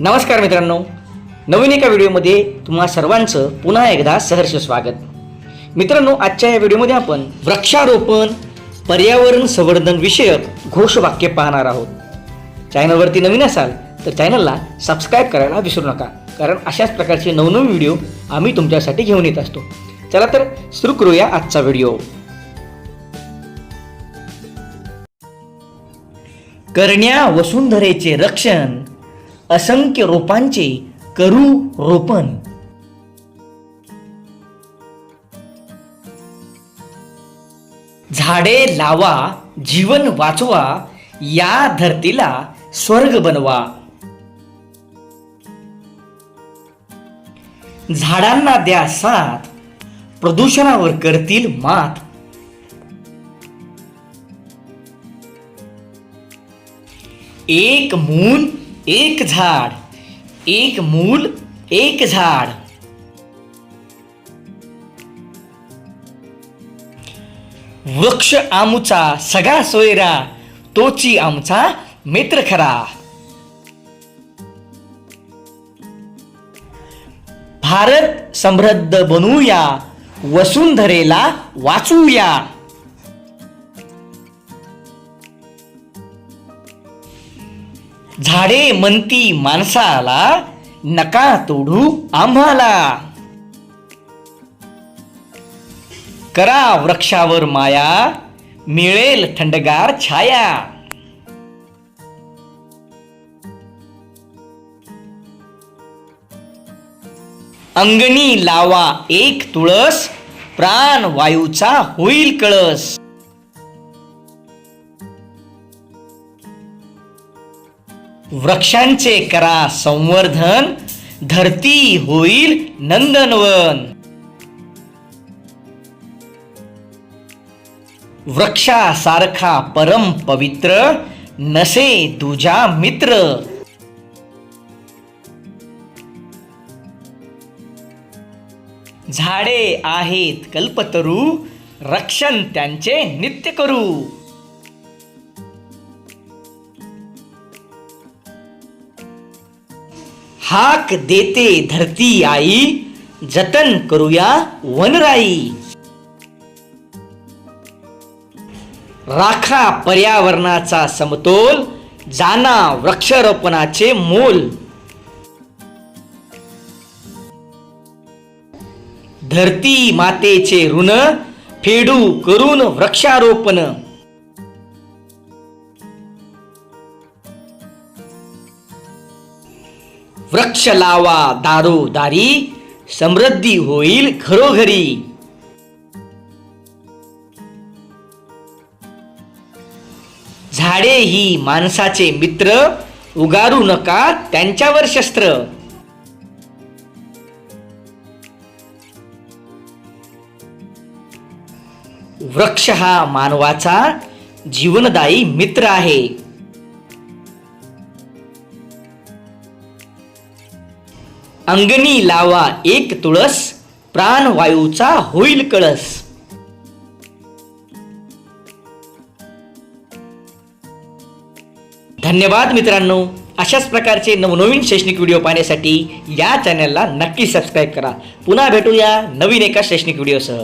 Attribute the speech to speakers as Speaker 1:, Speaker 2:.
Speaker 1: नमस्कार मित्रांनो. नवीन एका व्हिडिओमध्ये तुम्हा सर्वांचं पुन्हा एकदा सहर्ष स्वागत. मित्रांनो आजच्या या व्हिडिओमध्ये आपण वृक्षारोपण पर्यावरण संवर्धन विषयक घोषवाक्य पाहणार आहोत. चॅनलवरती नवीन असाल तर चॅनलला सबस्क्राईब करायला विसरू नका कारण अशाच प्रकारचे नवनवीन व्हिडिओ आम्ही तुमच्यासाठी घेऊन येत असतो. चला तर सुरू करूया आजचा व्हिडिओ. करण्या वसुंधरेचे रक्षण असंख्य रोपांचे करू रोपण. झाडे लावा जीवन वाचवा या धरतीला स्वर्ग बनवा. झाडांना द्या साथ प्रदूषणावर करतील मात. एक मून एक झाड एक मूल एक झाड. वृक्ष आमुचा सगळा सोयरा तोची आमचा मित्र खरा. भारत समृद्ध बनूया वसुंधरेला वाचूया. झाडे म्हणती माणसाला नका तोडू आम्हाला. करा वृक्षावर माया मिळेल थंडगार छाया. अंगणी लावा एक तुळस प्राण वायूचा होईल कळस. वृक्षांचे करा संवर्धन धरती होईल नंदनवन. वृक्षासारखा परम पवित्र नसे तुझा मित्र. झाडे आहेत कल्पतरू रक्षण त्यांचे नित्य करू. हाक देते धरती आई जतन करूया वनराई. राखा पर्यावरणाचा समतोल जाना वृक्षारोपणाचे मोल. धरती मातेचे ऋण फेडू करून वृक्षारोपण. वृक्ष लावा दारोदारी समृद्धी होईल घरोघरी. झाडे ही माणसाचे मित्र उगारू नका त्यांच्यावर शस्त्र. वृक्ष हा मानवाचा जीवनदायी मित्र आहे. अंगणी लावा एक तुळस प्राणवायूचा होईल कळस. धन्यवाद मित्रांनो. अशाच प्रकारचे नवनवीन शैक्षणिक व्हिडिओ पाहण्यासाठी या चॅनलला नक्की सबस्क्राईब करा. पुन्हा भेटूया नवीन एका शैक्षणिक व्हिडिओसह.